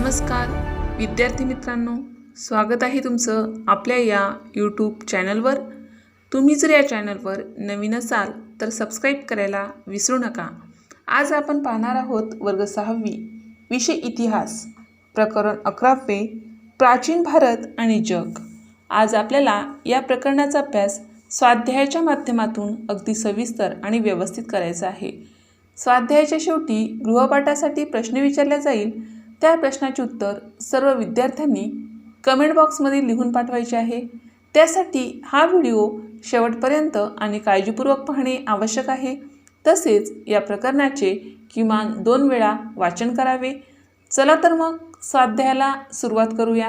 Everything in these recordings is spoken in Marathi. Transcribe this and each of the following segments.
नमस्कार. विद्यार्थी मित्रांनो स्वागत आहे तुमचं आपल्या या यूट्यूब चॅनलवर तुम्ही जर या चॅनलवर नवीन असाल तर सबस्क्राईब करायला विसरू नका. आज आपण पाहणार आहोत वर्ग सहावी विषय इतिहास प्रकरण अकरावे प्राचीन भारत आणि जग. आज आपल्याला या प्रकरणाचा अभ्यास स्वाध्यायाच्या माध्यमातून अगदी सविस्तर आणि व्यवस्थित करायचा आहे. स्वाध्यायाच्या शेवटी गृहपाठासाठी प्रश्न विचारला जाईल त्या प्रश्नाचे उत्तर सर्व विद्यार्थ्यांनी कमेंट बॉक्समध्ये लिहून पाठवायचे आहे. त्यासाठी हा व्हिडिओ शेवटपर्यंत आणि काळजीपूर्वक पाहणे आवश्यक आहे. तसेच या प्रकरणाचे किमान दोन वेळा वाचन करावे. चला तर मग स्वाध्यायाला सुरुवात करूया.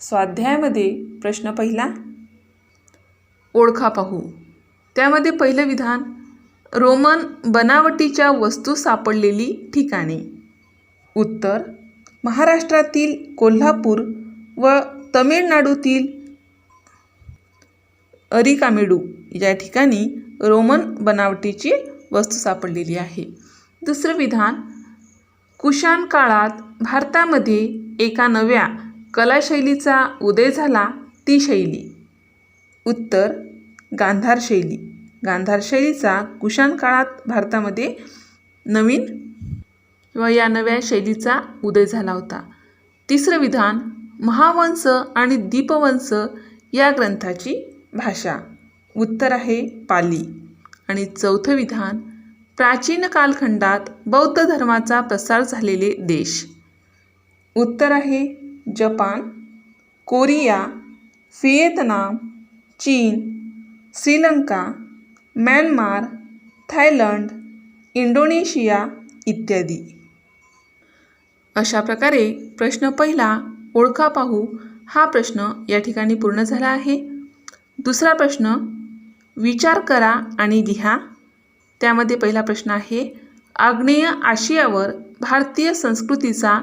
स्वाध्यायामध्ये प्रश्न पहिला. ओळखा पाहू. त्यामध्ये पहिलं विधान रोमन बनावटीच्या वस्तू सापडलेली ठिकाणे. उत्तर महाराष्ट्रातील कोल्हापूर व तमिळनाडूतील अरिकामेडू या ठिकाणी रोमन बनावटीची वस्तू सापडलेली आहे. दुसरं विधान कुशाण काळात भारतामध्ये एका नव्या कलाशैलीचा उदय झाला ती शैली. उत्तर गांधार शैली. गांधार शैलीचा कुशाण काळात भारतामध्ये नवीन व या नव्या शैलीचा उदय झाला होता. तिसरं विधान महावंश आणि दीपवंश या ग्रंथाची भाषा. उत्तर आहे पाली. आणि चौथं विधान प्राचीन कालखंडात बौद्ध धर्माचा प्रसार झालेले देश. उत्तर आहे जपान कोरिया व्हिएतनाम चीन श्रीलंका म्यानमार थायलंड इंडोनेशिया इत्यादी. अशा प्रकारे प्रश्न पहिला ओळखा पाहू हा प्रश्न या ठिकाणी पूर्ण झाला आहे. दुसरा प्रश्न विचार करा आणि लिहा. त्यामध्ये पहिला प्रश्न आहे आग्नेय आशियावर भारतीय संस्कृतीचा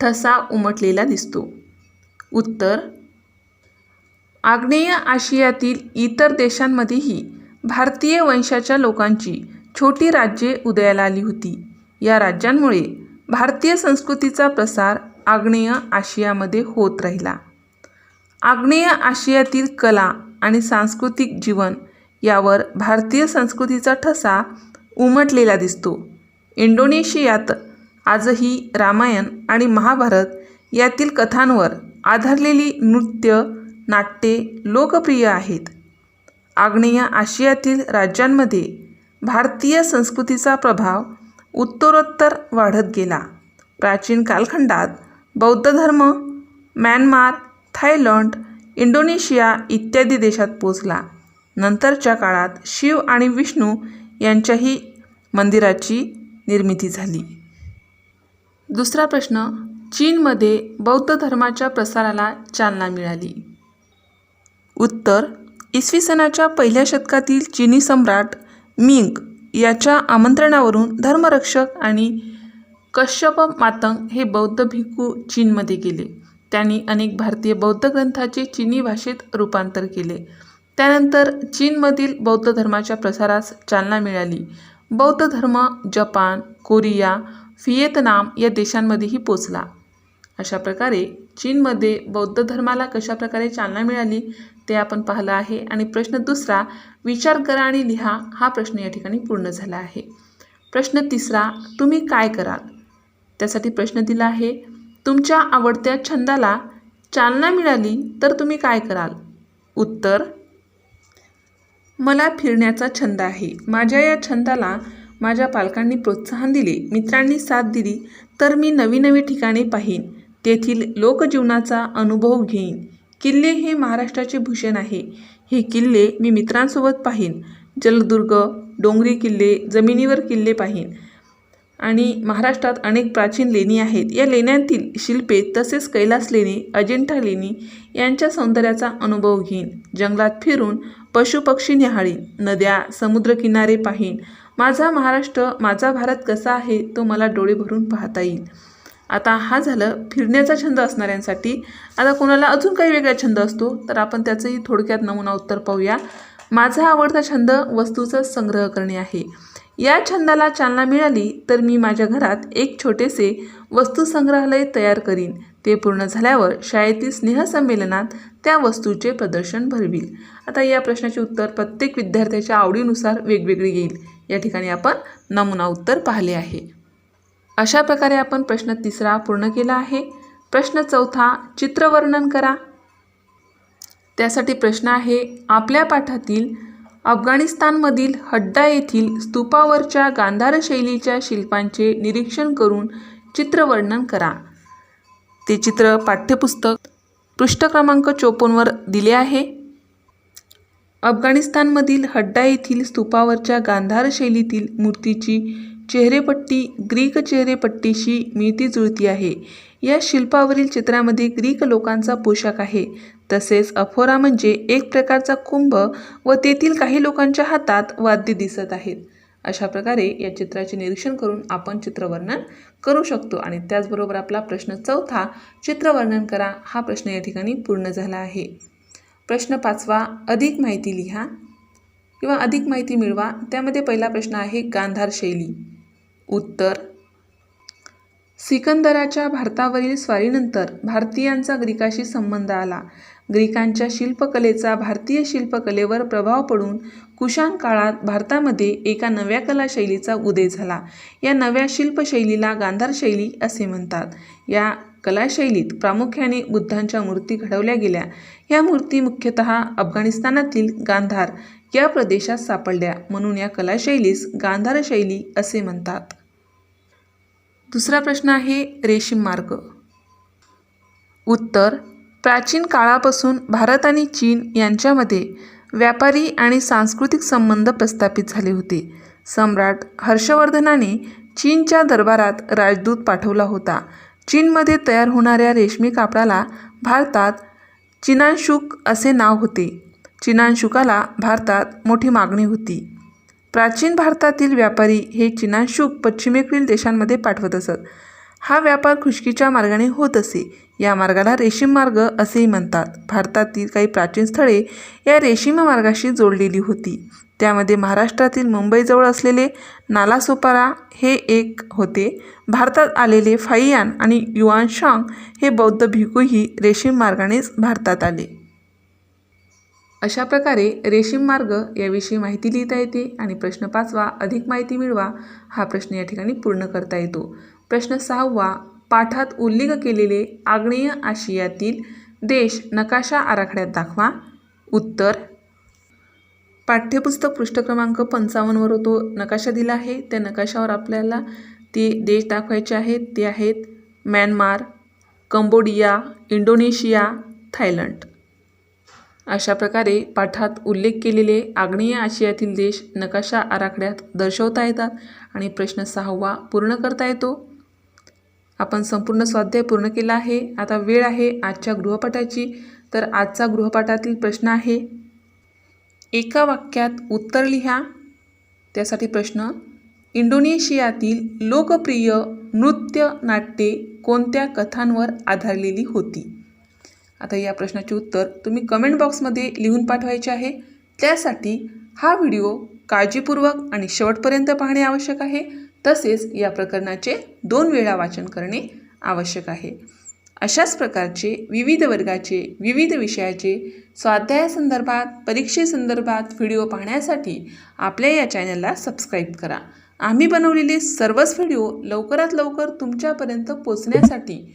ठसा उमटलेला दिसतो. उत्तर आग्नेय आशियातील इतर देशांमध्येही भारतीय वंशाच्या लोकांची छोटी राज्ये उदयाला आली होती. या राज्यांमुळे भारतीय संस्कृतीचा प्रसार आग्नेय आशियामध्ये होत राहिला. आग्नेय आशियातील कला आणि सांस्कृतिक जीवन यावर भारतीय संस्कृतीचा ठसा उमटलेला दिसतो. इंडोनेशियात आजही रामायण आणि महाभारत यातील कथांवर आधारलेली नृत्य नाट्ये लोकप्रिय आहेत. आग्नेय आशियातील राज्यांमध्ये भारतीय संस्कृतीचा प्रभाव उत्तरोत्तर वाढत गेला. प्राचीन कालखंडात बौद्ध धर्म म्यानमार थायलंड इंडोनेशिया इत्यादी देशात पोचला नंतरच्या काळात शिव आणि विष्णू यांच्याही मंदिराची निर्मिती झाली. दुसरा प्रश्न चीनमध्ये बौद्ध धर्माच्या प्रसाराला चालना मिळाली. उत्तर इसवी सनाच्या पहिल्या शतकातील चीनी सम्राट मिंग याच्या आमंत्रणावरून धर्मरक्षक आणि कश्यप मातंग हे बौद्ध भिक्खू चीनमध्ये गेले. त्यांनी अनेक भारतीय बौद्ध ग्रंथाचे चीनी भाषेत रूपांतर केले. त्यानंतर चीनमधील बौद्ध धर्माच्या प्रसारास चालना मिळाली. बौद्ध धर्म जपान कोरिया व्हिएतनाम या देशांमध्येही पोचला. अशा प्रकारे चीनमध्ये बौद्ध धर्माला कशा प्रकारे चालना मिळाली? ते आपण पाहिलं आहे. आणि प्रश्न दुसरा विचार करा आणि लिहा हा प्रश्न या ठिकाणी पूर्ण झाला आहे. प्रश्न तिसरा तुम्ही काय कराल? त्यासाठी प्रश्न दिला आहे. तुमच्या आवडत्या छंदाला चालना मिळाली तर तुम्ही काय कराल? उत्तर मला फिरण्याचा छंद आहे. माझ्या या छंदाला माझ्या पालकांनी प्रोत्साहन दिले मित्रांनी साथ दिली तर मी नवी नवी ठिकाणे पाहीन. तेथील लोकजीवनाचा अनुभव घेईन. किल्ले हे महाराष्ट्राचे भूषण आहे. हे किल्ले मी मित्रांसोबत पाहीन. जलदुर्ग डोंगरी किल्ले जमिनीवर किल्ले पाहीन. आणि महाराष्ट्रात अनेक प्राचीन लेणी आहेत. या लेण्यांतील शिल्पे तसेच कैलास लेणी अजिंठा लेणी यांच्या सौंदर्याचा अनुभव घेईन. जंगलात फिरून पशुपक्षी निहाळीन. नद्या समुद्रकिनारे पाहीन. माझा महाराष्ट्र माझा भारत कसा आहे तो मला डोळे भरून पाहता येईल. आता हा झालं फिरण्याचा छंद असणाऱ्यांसाठी. आता कोणाला अजून काही वेगळा छंद असतो तर आपण त्याचंही थोडक्यात नमुना उत्तर पाहूया. माझा आवडता छंद वस्तूचा संग्रह करणे आहे. या छंदाला चालना मिळाली तर मी माझ्या घरात एक छोटेसे वस्तू संग्रहालय तयार करीन. ते पूर्ण झाल्यावर शाळेतील स्नेहसंमेलनात त्या वस्तूचे प्रदर्शन भरवील. आता या प्रश्नाचे उत्तर प्रत्येक विद्यार्थ्याच्या आवडीनुसार वेगवेगळे येईल. या ठिकाणी आपण नमुना उत्तर पाहिले आहे. अशा प्रकारे आपण प्रश्न तिसरा पूर्ण केला आहे. प्रश्न चौथा चित्रवर्णन करा. त्यासाठी प्रश्न आहे आपल्या पाठातील अफगाणिस्तानमधील हड्डा येथील स्तूपावरच्या गांधार शैलीच्या शिल्पांचे निरीक्षण करून चित्रवर्णन करा. ते चित्र पाठ्यपुस्तक पृष्ठ क्रमांक चोपन्नवर दिले आहे. अफगाणिस्तानमधील हड्डा येथील स्तूपावरच्या गांधार शैलीतील मूर्तीची चेहरेपट्टी ग्रीक चेहरेपट्टीशी मिळती जुळती आहे. या शिल्पावरील चित्रामध्ये ग्रीक लोकांचा पोशाख आहे. तसेच अफोरा म्हणजे एक प्रकारचा कुंभ व तेथील काही लोकांच्या हातात वाद्य दिसत आहेत. अशा प्रकारे या चित्राचे निरीक्षण करून आपण चित्रवर्णन करू शकतो आणि त्याचबरोबर आपला प्रश्न चौथा चित्रवर्णन करा. हा प्रश्न या ठिकाणी पूर्ण झाला आहे. प्रश्न पाचवा अधिक माहिती लिहा किंवा अधिक माहिती मिळवा. त्यामध्ये पहिला प्रश्न आहे गांधार शैली. उत्तर. सिकंदराच्या भारतावरील स्वारीनंतर भारतीयांचा ग्रीकाशी संबंध आला. ग्रीकांच्या शिल्पकलेचा भारतीय शिल्पकलेवर प्रभाव पडून कुशाण काळात भारतामध्ये एका नव्या कलाशैलीचा उदय झाला. या नव्या शिल्पशैलीला गांधार शैली असे म्हणतात. या कलाशैलीत प्रामुख्याने बुद्धांच्या मूर्ती घडवल्या गेल्या. या मूर्ती मुख्यतः अफगाणिस्तानातील गांधार या प्रदेशात सापडल्या म्हणून या कलाशैलीस गांधार शैली असे म्हणतात. दुसरा प्रश्न आहे रेशीम मार्ग. उत्तर प्राचीन काळापासून भारत आणि चीन यांच्यामध्ये व्यापारी आणि सांस्कृतिक संबंध प्रस्थापित झाले होते. सम्राट हर्षवर्धनाने चीनच्या दरबारात राजदूत पाठवला होता. चीनमध्ये तयार होणाऱ्या रेशमी कापडाला भारतात चिनांशुक असे नाव होते. चिनांशुकाला भारतात मोठी मागणी होती. प्राचीन भारतातील व्यापारी हे चिनांशुक पश्चिमेकडील देशांमध्ये पाठवत असत. हा व्यापार खुशकीच्या मार्गाने होत असे. या मार्गाला रेशीम मार्ग असेही म्हणतात. भारतातील काही प्राचीन स्थळे या रेशीम मार्गाशी जोडलेली होती. त्यामध्ये महाराष्ट्रातील मुंबईजवळ असलेले नालासोपारा हे एक होते. भारतात आलेले फाईयान आणि युआनशांग हे बौद्ध भिकूही रेशीम मार्गानेच भारतात आले. अशा प्रकारे रेशीम मार्ग याविषयी माहिती लिहिता येते आणि प्रश्न पाचवा अधिक माहिती मिळवा हा प्रश्न या ठिकाणी पूर्ण करता येतो. प्रश्न सहावा पाठात उल्लेख केलेले आग्नेय आशियातील देश नकाशा आराखड्यात दाखवा. उत्तर पाठ्यपुस्तक पृष्ठ क्रमांक पंचावन्नवर तो नकाशा दिला आहे. त्या नकाशावर आपल्याला ते देश दाखवायचे आहेत. ते आहेत म्यानमार कंबोडिया इंडोनेशिया थायलंड. अशा प्रकारे पाठात उल्लेख केलेले आग्नेय आशियातील देश नकाशा आराखड्यात दर्शवता येतात आणि प्रश्न सहावा पूर्ण करता येतो. आपण संपूर्ण स्वाध्याय पूर्ण केला आहे. आता वेळ आहे आजच्या गृहपाठाची. तर आजचा गृहपाठातील प्रश्न आहे एका वाक्यात उत्तर लिहा. त्यासाठी प्रश्न इंडोनेशियातील लोकप्रिय नृत्य नाट्ये कोणत्या कथांवर आधारलेली होती? आता या प्रश्नाचे उत्तर तुम्ही कमेंट बॉक्समध्ये लिहून पाठवायचे आहे. त्यासाठी हा व्हिडिओ काळजीपूर्वक आणि शेवटपर्यंत पाहणे आवश्यक आहे. तसेच या प्रकरणाचे दोन वेळा वाचन करणे आवश्यक आहे. अशाच प्रकारचे विविध वर्गाचे विविध विषयाचे स्वाध्यायासंदर्भात परीक्षेसंदर्भात व्हिडिओ पाहण्यासाठी आपल्या या चॅनलला सबस्क्राईब करा. आम्ही बनवलेले सर्वच व्हिडिओ लवकरात लवकर तुमच्यापर्यंत पोचण्यासाठी